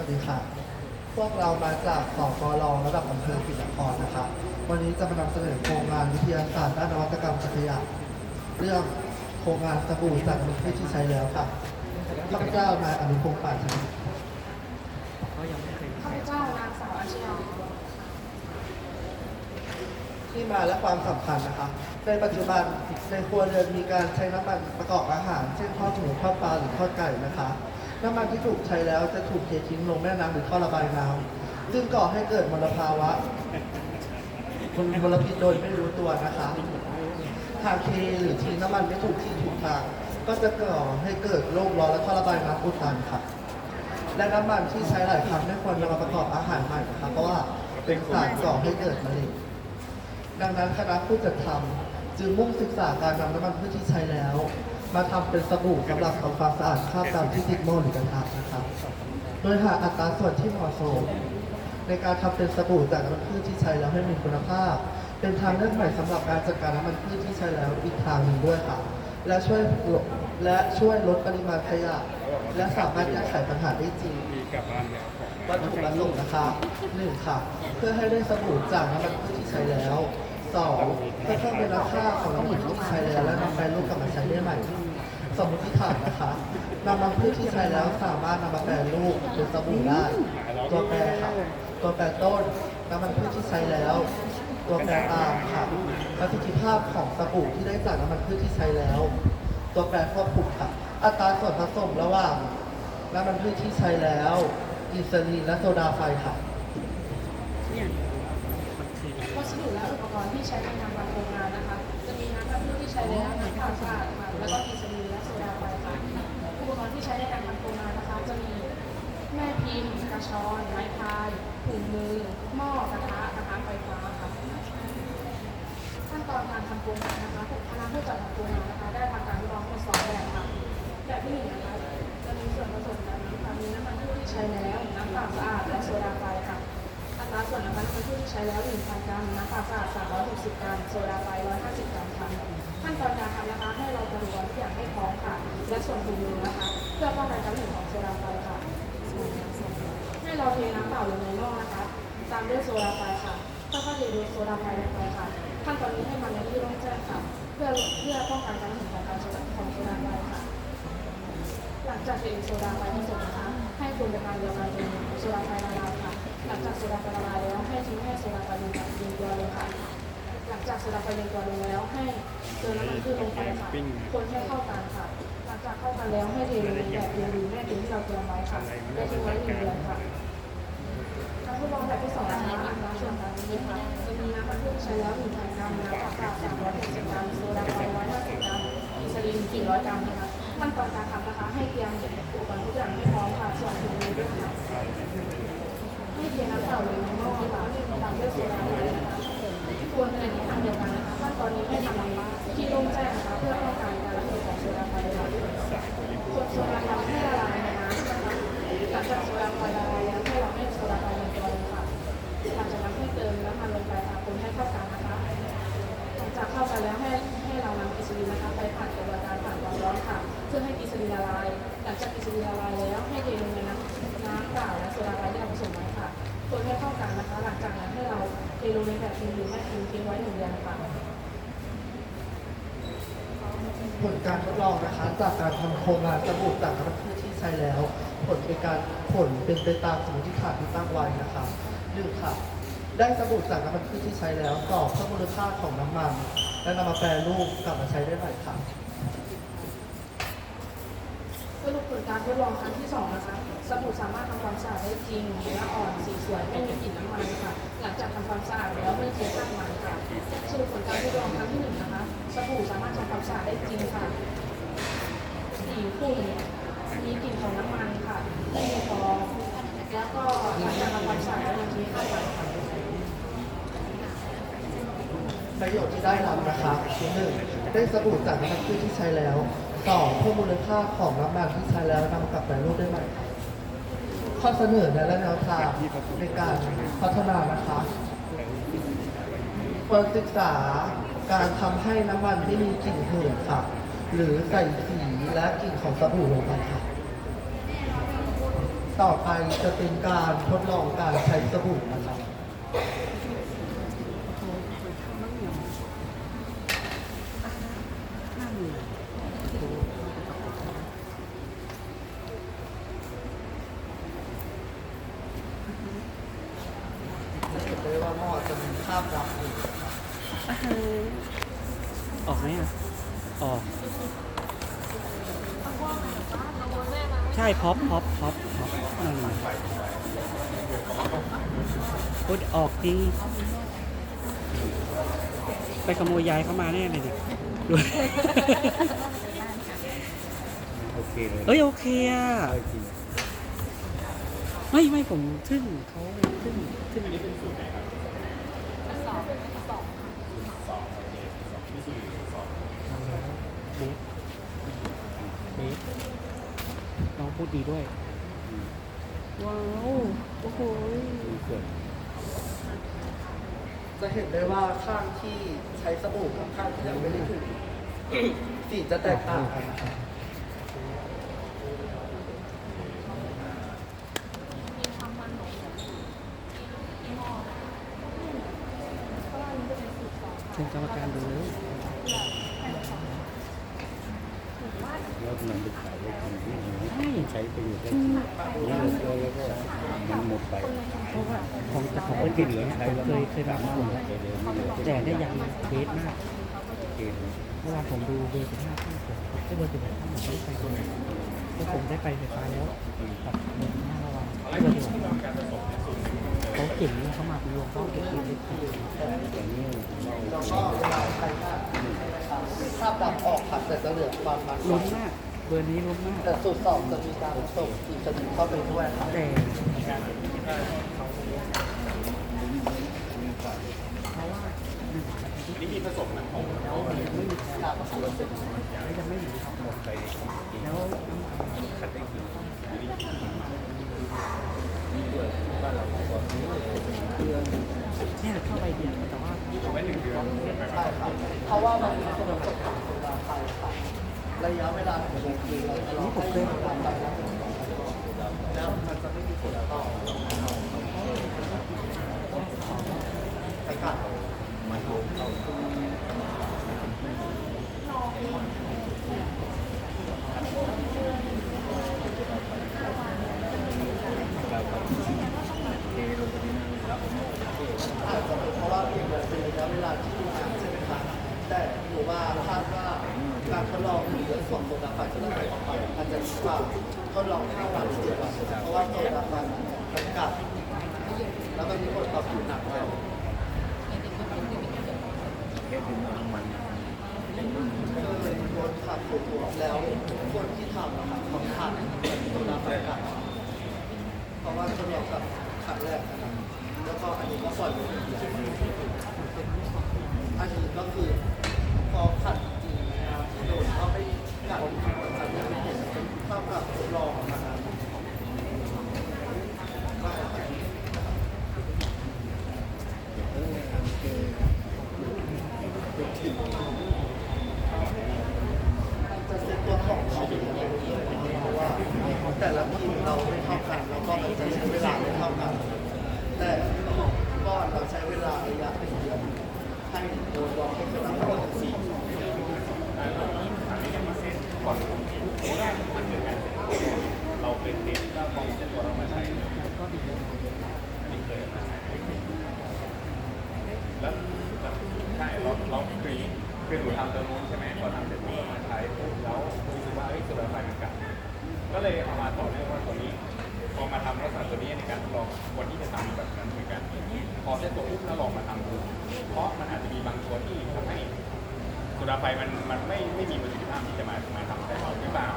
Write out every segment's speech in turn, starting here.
วัสดีค่ะ พวกเรามาจากสกรระดับอำเภอปินครนะคะวันนี้จะมานำเสนอโครงงานวิทยาศาสตร์ด้านนวัตกรรมจักรยานเรื่องโครงงานสบู่จากมุกที่ใช้แล้วค่ะข้าพเจ้านายอนุพงศ์ป่านชนะข้าพเจ้านางสาวอาชญาที่มาและความสำคัญนะคะ ในปัจจุบันในครัวเรือนมีการใช้น้ำมันประกอบอาหาร เช่นทอดหมูทอดปลาหรือทอดไก่นะคะ น้ำมันที่ถูกใช้แล้วจะถูกเททิ้งลงแม่น้ำหรือท่อระบายน้ำซึ่งก่อให้เกิดมลภาวะมลพิษโดยไม่รู้ตัวนะคะหากเทหรือทิ้งน้ำมันไม่ถูกที่ถูกทาง ก็จะก่อให้เกิดโรคร้อนและท่อระบายน้ำอุดตันค่ะ และน้ำมันที่ใช้หลายครั้งไม่ควรนำมาประกอบอาหารใหม่นะคะเพราะว่าเป็นสารก่อให้เกิดมะเร็งดังนั้นคณะผู้จัดทำจึงมุ่งศึกษาการนำน้ำมันพืชที่ใช้แล้ว มาทำเป็นสบู่สำหรับทำความสะอาดคราบดำที่ติดหม้อหรือกระทะนะครับ โดยหาอัตราส่วนที่เหมาะสมในการทำเป็นสบู่จากน้ำมันพืชที่ใช้แล้วให้มีคุณภาพ เป็นทางเลือกใหม่สำหรับการจัดการน้ำมันพืชที่ใช้แล้วอีกทางหนึ่งด้วยค่ะ และช่วยลดและช่วยลดปริมาณขยะ และสามารถแก้ไขปัญหาได้จริงมีกลับบ้านแล้วของวัตถุประสงค์นะคะหนึ่งค่ะ เพื่อให้ได้สบู่จากน้ำมันพืชที่ใช้แล้วสองเพื่อเพิ่มมูลค่าของน้ำมันพืชที่ใช้แล้ว แลรูปกลับมาใช้ได้ใหม่สมมติฐานนะคะน้ำมันพืชที่ใช้แล้วสามารถนำมาแปรรูปเป็นสบู่ได้ตัวแปรค่ะตัวแปรต้นน้ำมันพืชที่ใช้แล้ว ตัวแปรตามค่ะประสิทธิภาพของสบู่ที่ได้จากน้ำมันพืชที่ใช้แล้ว ตัวแปรควบคุมค่ะ อัตราส่วนผสมระหว่างน้ำมันพืชที่ใช้แล้วอินซูลินและโซดาไฟค่ะวัสดุและอุปกรณ์ที่ใช้ในงานโรงงานนะ น้ำมันพืชที่ใช้แล้วน้ำความสะอาดค่ะแล้วก็กิสลีนและโซดาไฟค่ะอุปกรณ์ที่ใช้ในการทำโรงงานนะคะจะมีแม่พิมพ์กระชอนไม้พายถุงมือ หม้อกระทะกระทะไฟฟ้าค่ะขั้นตอนการทำโครงงานนะคะคณะผู้จัดทำโครงงานนะคะ ได้ทำการทดลองทดสอบแบบค่ะแบบที่หนึ่งนะคะจะมีส่วนผสมดังนี้ค่ะมีน้ำมันพืชที่ใช้แล้วน้ำเปล่าสะอาดและโซดาไฟค่ะอัตราส่วนน้ำมันพืชที่ใช้แล้ว1,000กรัมน้ำเปล่าสะอาด360กรัมโซดาไฟ150กรัมค่ะ ขั้นตอนการทำนะคะ ให้เราตรวจทุกอย่างให้พร้อมค่ะ และส่วนถุงมือนะคะ เพื่อป้องกันการหึงของโซดาไฟค่ะ ให้เราเทน้ำเปล่าลงในหม้อนะคะ ตามด้วยโซดาไฟค่ะค่อยๆเทโซดาไฟลงไปค่ะ ขั้นตอนนี้ให้มันในที่โล่งแจ้งค่ะ เพื่อเพื่อป้องกันการหึงของการโซดาของโซดาไฟค่ะ หลังจากเทโซดาไฟผสมนะคะ ให้คนในการเดียวกันเป็นโซดาไฟละลายค่ะ หลังจากโซดาไฟละลายแล้วให้ทิ้งให้โซดาไฟเย็นกับเย็นตัวลงค่ะ หลังจาไฟเย็นตัวลงแล้วให้เติมน้ำมันพืชลงไปค่ะคนให้เข้ากันค่ะหลังจากเข้ากันแล้วให้เทลงแบบเรียนรู้แม่พิมพ์ที่เราเตรียมไว้ค่ะและทิ้งไว้หนึ่งเดือนค่ะการทดลองแบบที่สองนะคะอัตราส่วนการนี้ค่ะจะมีน้ำมันพืชใช้แล้ว1,000กรัมน้ำปล่า360กรัมโซดาไฟ150กรัมอินซูลิน400กรัมนะคะขั้นตอนการทำนะคะให้เตรียมอุปกรณ์ทุกอย่างให้พร้อมค่ะส่วนถุงมือด้วยค่ะให้เทน้ำเปล่าลงในหม้อค่ะตามด้วยโซดาไฟนะคะ ควรเป็นทิศทางเดียวกันนะคะขั้นตอนนี้ให้ทำที่โล่งแจ้งนะคะเพื่อป้องกันการระเหยของโซดาไฟค่ะส่วนโซดาไฟให้ละลายในน้ำนะคะหลังจากโซดาไฟละลายแล้ว ผลการทดลองนะคะ จากการทำโครงงานสบู่จากน้ำมันพืชที่ใช้แล้ว ผลเป็นการผลเป็นไปตามสมมติฐานที่ตั้งไว้นะคะหนึ่งค่ะ ได้สบู่จากน้ำมันพืชที่ใช้แล้วต่อเพิ่มมูลค่าของน้ำมัน และนำมาแปรรูปกลับมาใช้ได้ใหม่ค่ะสรุปผลการทดลองครั้งที่สองนะคะสบู่สามารถทำความสะอาดได้จริงเนื้ออ่อนสีสวยไม่มีกลิ่นน้ำมันค่ะ หลังจากทำความสะอาดแล้วไม่เชื้อน้ำมันค่ะสรุปผลการทดลองครั้งที่หนึ่งนะคะ บู่สามารถทำความสะอาดได้จริงค่ะสีขุ่นมีกลิ่นของน้ำมันค่ะไม่มีฟองแล้วก็หลังจากทำความสะอาดแล้วยังมีข้าวมันค่ะประโยชน์ที่ได้รับนะคะคือหนึ่งได้สบู่จากน้ำมันพืชที่ใช้แล้วสองเพิ่มมูลค่าของน้ำมันที่ใช้แล้วนำกลับแปรรูปได้ใหม่ค่ะข้อเสนอแนะและแนวทางในการพัฒนานะคะควรศึกษา การทำให้น้ำมันที่มีกลิ่นหืนค่ะ หรือใส่สีและกลิ่นของสบู่ลงไปค่ะ ต่อไปจะเป็นการทดลองการใช้สบู่นะครับจะเห็นได้ว่าหม้อจะมีคราบดำอยู่ ออกไหมอะ ออก ใช่พ็อปพ็อปพ็อปพ็อปนั่นไงพูดออกจริงไปขโมยยายเข้ามาแน่เลยเนี่ยดูโอเคเลยเอ้ยโอเคอะได้จริงไม่ไม่ผมขึ้นเขาขึ้นขึ้น เบสเบสน้องพูดดีด้วย ว้าว โอ้โหมีส่วนจะเห็นได้ว่าข้างที่ใช้สบู่กับข้างที่ยังไม่ได้ถูสีจะแตกต่างกันนะครับ เชิญกรรมการดูเลย แล้วนไปขายได้จริงที่ใช่ใช้ประโยชน์ได้จริงนี่เลยแล้วก็มันหมดไปเพราะว่าของแต่ของคเปิ้นที่เหลืออใช้แล้วเคยเคยแบบมารถไปเลยไม่เหลือแต่ได้ยังเบสมากเมื่อวานผมดูเบอร์สิบห้าข้างผมได้เบอร์สิบหกข้างผมได้ไปตรงนี้แล้วผมได้ไปไฟฟ้าแล้วตัดเบอร์สิบห้าระวังได้เบอร์สิบหกเขาเก่งเขามาเป็นรวมเขาเก่งเล็กแต่นี่เรา แล้วก็เวลาใช้หน้าคราบดำออกครับแต่จะเหลือความมันๆล้นมาก เบอร์นี้ล้นมาก แต่สูตรสองจะมีการผสมอีกชนิดเข้าไปด้วยครับแต่เพราะว่านี่มีผสมนะแล้วไม่มีแคลก็คือไม่จะไม่มีครับหมดไปแล้วเนี่ยเข้าไปเดียวแต่ว่า ใช่ครับเพราะว่ามันมีส่วนผสมของโซดาไปครับระยะเวลาของมันคือเราจะรอให้มันทำไปแล้วแล้วมันจะไม่มีผลต่อไปกัดเทลงไปในนั้นแล้ว อาจจะเป็นเพราะว่าเป็นเป็นระยะเวลาที่นานใช่ไหมครับแต่หนูว่าคาดว่า การทดลองหรือส่วนโซดาไฟที่เราใส่ออกไปอาจจะว่าทดลอง5วันหรือ7วันเพราะว่าโซดาไฟมันกัดแล้วมันมีผลต่อผิวหนักด้วยแค่ถึงน้ำมันก็เลยคนขับตัวแล้วคนที่ทำอะครับเขาขัดโซดาไฟกัดเพราะว่าทดลองกับขัดแรกนะครับแล้วก็อันนี้ก็ปล่อยไปเดียวอันนี้ก็คือพอขัดจริงนะครับที่โดนเขาไปกัดขัดยังไม่เห็นเป็นเท่ากับทดลองนะครับว่าจะเซ็ตตัวของเขาอยู่ในนี้เพราะว่าแต่ละทีมเราไม่เท่ากัน แล้วก็มันจะใช้เวลาไม่เท่ากัน แต่ก้อนเราใช้เวลาระยะหนึ่งเดือนให้โดนลองให้เป็นน้ำมันสี่ เราเป็นเด็กก็มองจะตัวเรามาใช้แล้วแล้วใช่เราเราคือคือหนูทำตัวนู้นใช่ไหมพอทำเสร็จปุ๊บมาใช้ปุ๊บแล้วรู้สึกว่าเอ้ยสุดไฟมันกัดก็เลยเอามาต่อเนื่องว่าตัวนี้พอมาทำลักษณะตัวนี้ในการทดลองคนที่จะทำแบบนั้นเหมือนกันพอเสร็จตัวปุ๊บแล้วลองมาทำดูเพราะมันอาจจะมีบางตัวที่ทำให้ สุดาไฟมันมันไม่ไม่มีประสิทธิภาพที่จะมามาทำได้เราหรือเปล่า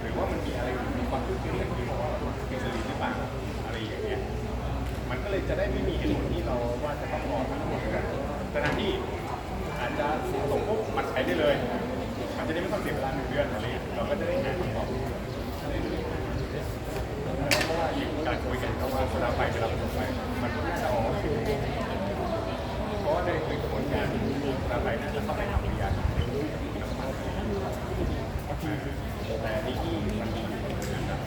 หรือว่ามันมีอะไรมีความคิดเรื่องที่บอกว่าเป็นสลิหรือเปล่าอะไรอย่างเงี้ยมันก็เลยจะได้ไม่มีเหตุผลที่เราว่าจะต้องรอทั้งหมดกันแต่ทางที่อาจจะส่งปุ๊บมันใช้ได้เลย มันจะได้ไม่ต้องเสียเวลาหนึ่งเดือนอะไรเงี้ยเราก็จะได้หาคำตอบเพราะว่าอยู่การคุยกันเพราะว่าเวลาไปเวลาผสมไปมันก็จะออกเพราะว่าในกระบวนการเวลาไปนั้นจะเข้าไปทำ มาโรงแรมที่ที่มันอยู่นะครับ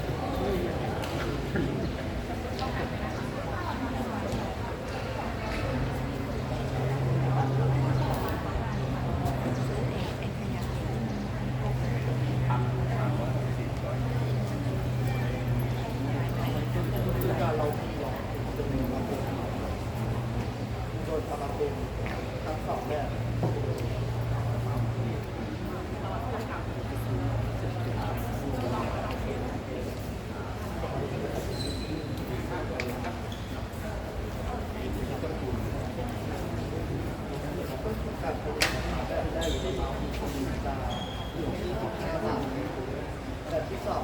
โดนตะลับเป็นครั้งสองแรก